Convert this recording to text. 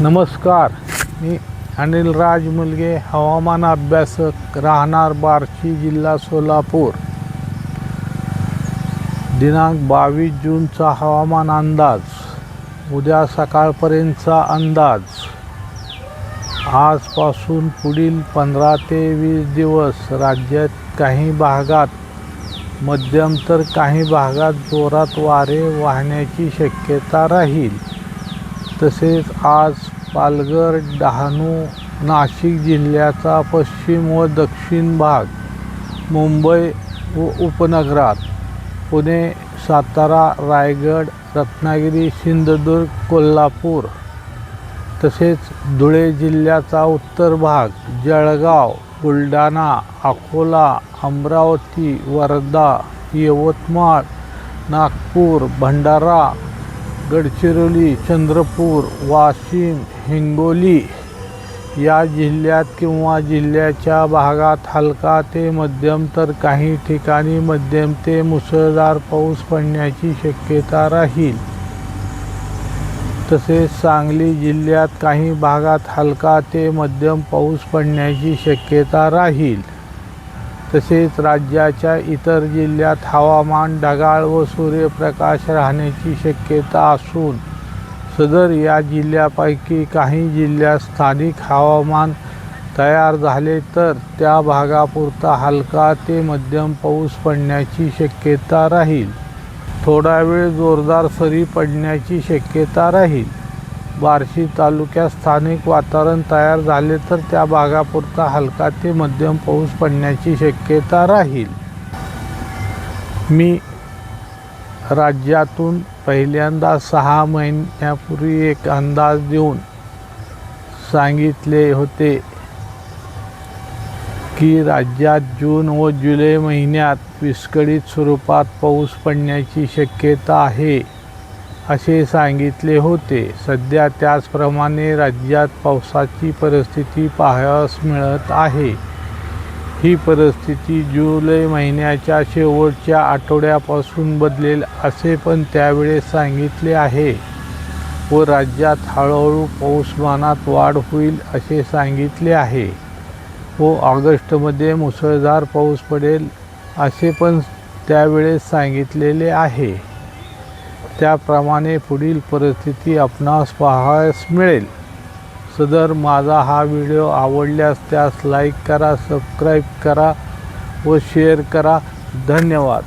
नमस्कार मी अनिल राज मुलगे हवामान अभ्यासक राहणार बार्शी जिल्हा सोलापूर. दिनांक बावीस जूनचा हवामान अंदाज उद्या सकाळपर्यंतचा अंदाज. आजपासून पुढील पंधरा ते वीस दिवस राज्यात काही भागात मध्यम तर काही भागात जोरात वारे वाहण्याची शक्यता राहील. तसेच आज पालघर डहाणू नाशिक जिल्ह्याचा पश्चिम व दक्षिण भाग मुंबई व उपनगरात पुणे सातारा रायगड रत्नागिरी सिंधुदुर्ग कोल्हापूर तसेच धुळे जिल्ह्याचा उत्तर भाग जळगाव बुलढाणा अकोला अमरावती वर्धा यवतमाळ नागपूर भंडारा गडचिरोली चंद्रपूर वाशिम हिंगोली या जिल्ह्यात किंवा जिल्ह्याच्या भागात हलका ते मध्यम तर काही ठिकाणी मध्यम ते मुसळधार पाऊस पडण्याची शक्यता राहील. तसेच सांगली जिल्ह्यात काही भागात हलका ते मध्यम पाऊस पडण्याची शक्यता राहील. तसेच राज्याच्या इतर जिल्ह्यात हवामान ढगाळ व सूर्यप्रकाश राहण्याची शक्यता असून सदर या जिल्ह्यापैकी काही जिल्ह्यात स्थानिक हवामान तयार झाले तर त्या भागापुरता हलका ते मध्यम पाऊस पडण्याची शक्यता राहील. थोडा वेळ जोरदार सरी पडण्याची शक्यता राहील. बार्शी तालुक्यात स्थानिक वातावरण तयार झाले तर त्या भागापुरता हलका ते मध्यम पाऊस पडण्याची शक्यता राहील. मी राज्यातून पहिल्यांदा सहा महिन्यापूर्वी एक अंदाज देऊन सांगितले होते की राज्यात जून व जुलै महिन्यात विस्कळीत स्वरूपात पाऊस पडण्याची शक्यता आहे. असे सांगितले होते. सध्या त्याचप्रमाणे राज्यात पावसाची परिस्थिती पाहावयास मिळत आहे. ही परिस्थिती जुलै महिन्याच्या शेवटच्या आठवड्यापासून बदलेल असे पण त्यावेळेस सांगितले आहे. व राज्यात हळूहळू पाऊसमानात वाढ होईल असे सांगितले आहे. व ऑगस्टमध्ये मुसळधार पाऊस पडेल असे पण त्यावेळेस सांगितलेले आहे. त्याप्रमाणे पुढील परिस्थिती आपणास पाहायस मिळेल. सदर माझा हा व्हिडिओ आवडल्यास त्यास लाईक करा सबस्क्राईब करा व शेअर करा. धन्यवाद.